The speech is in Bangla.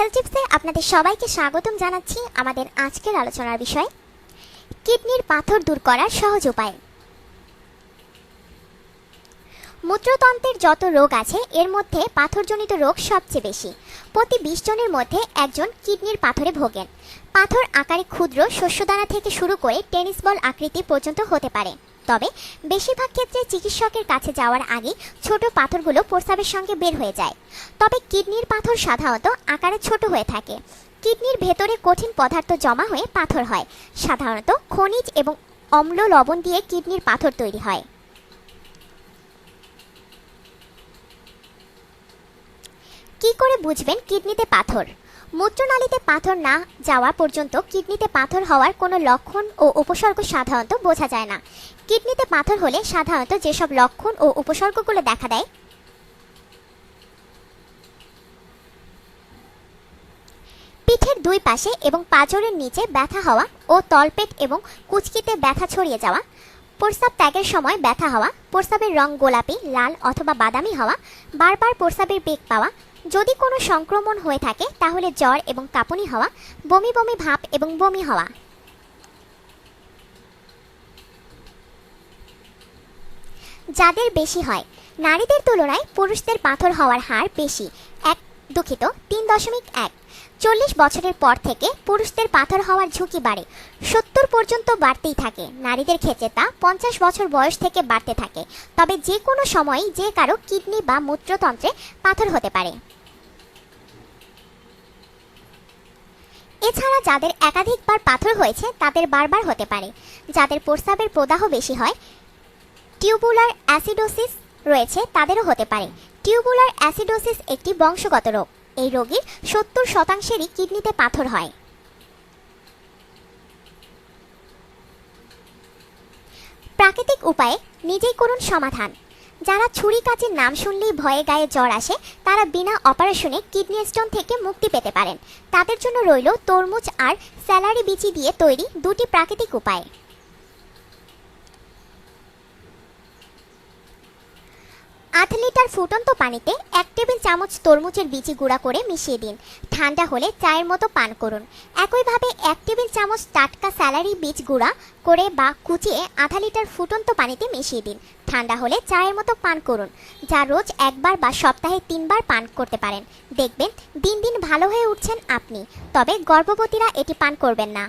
আপনাদের সবাইকে স্বাগতম জানাচ্ছি আমাদের আজকের আলোচনার বিষয়, কিডনির পাথর দূর করার সহজ উপায়। মূত্রতন্ত্রের যত রোগ আছে, এর মধ্যে পাথরজনিত রোগ সবচেয়ে বেশি। প্রতি বিশ জনের মধ্যে একজন কিডনির পাথরে ভোগেন। পাথর আকারে ক্ষুদ্র শস্যদানা থেকে শুরু করে টেনিস বল আকৃতি পর্যন্ত হতে পারে। তবে বেশিরভাগ ক্ষেত্রে চিকিৎসকের কাছে যাওয়ার আগে ছোট পাথরগুলো প্রস্রাবের সঙ্গে বের হয়ে যায়। তবে কিডনির পাথর সাধারণত আকারে ছোট হয়ে থাকে। কিডনির ভেতরে কঠিন পদার্থ জমা হয়ে পাথর হয়। সাধারণত খনিজ এবং অম্ল লবণ দিয়ে কিডনির পাথর তৈরি হয়। কি করে বুঝবেন কিডনিতে পাথর? মূত্রনালীতে পাথর না যাওয়া পর্যন্ত কিডনিতে পাথর হওয়ার কোনো লক্ষণ ও উপসর্গ সাধারণত বোঝা যায় না। কিডনিতে পাথর হলে সাধারণত যেসব লক্ষণ ও উপসর্গগুলো দেখা দেয়, পিঠের দুই পাশে এবং পাঁজরের নিচে ব্যথা হওয়া ও তলপেট এবং কুচকিতে ব্যথা ছড়িয়ে যাওয়া, প্রস্রাব ত্যাগের সময় ব্যথা হওয়া, প্রস্রাবের রং গোলাপি, লাল অথবা বাদামি হওয়া, বারবার প্রস্রাবের বেগ পাওয়া যদি কোনো সংক্রমণ হয়ে থাকে, তাহলে জ্বর এবং কাঁপুনি হওয়া, বমি বমি ভাব এবং বমি হওয়া। যাদের বেশি হয়, নারীদের তুলনায় পুরুষদের পাথর হওয়ার হার বেশি, এক দুঃখিত, তিন দশমিক এক। চল্লিশ বছরের পর থেকে পুরুষদের পাথর হওয়ার ঝুঁকি বাড়ে। সত্তর পর্যন্ত বাড়তেই থাকে। নারীদের ক্ষেত্রে তা পঞ্চাশ বছর বয়স থেকে বাড়তে থাকে। তবে যে কোনো সময়ই যে কারও কিডনি বা মূত্রতন্ত্রে পাথর হতে পারে। এছাড়া যাদের একাধিকবার পাথর হয়েছে, তাদের বারবার হতে পারে। যাদের প্রস্রাবের প্রদাহ বেশি হয়, টিউবুলার অ্যাসিডোসিস রয়েছে, তাদেরও হতে পারে। টিউবুলার অ্যাসিডোসিস একটি বংশগত রোগ। এই রোগীর সত্তর শতাংশেরই কিডনিতে পাথর হয়। প্রাকৃতিক উপায়ে নিজেই করুন সমাধান। যারা ছুরি কাচের নাম শুনলেই ভয়ে গায়ে জ্বর আসে, তারা বিনা অপারেশনে কিডনি স্টোন থেকে মুক্তি পেতে পারেন। তাদের জন্য রইল তরমুজ আর স্যালারি বিচি দিয়ে তৈরি দুটি প্রাকৃতিক উপায়। আধ লিটার ফুটন্ত পানিতে এক টেবিল চামচ তরমুজের বিচি গুঁড়া করে মিশিয়ে দিন। ঠান্ডা হলে চায়ের মতো পান করুন। একইভাবে এক টেবিল চামচ টাটকা স্যালারি বীজ গুঁড়া করে বা কুচিয়ে আধা লিটার ফুটন্ত পানিতে মিশিয়ে দিন। ঠান্ডা হলে চায়ের মতো পান করুন, যা রোজ একবার বা সপ্তাহে তিনবার পান করতে পারেন। দেখবেন দিন দিন ভালো হয়ে উঠছেন আপনি, তবে গর্ভবতীরা এটি পান করবেন না।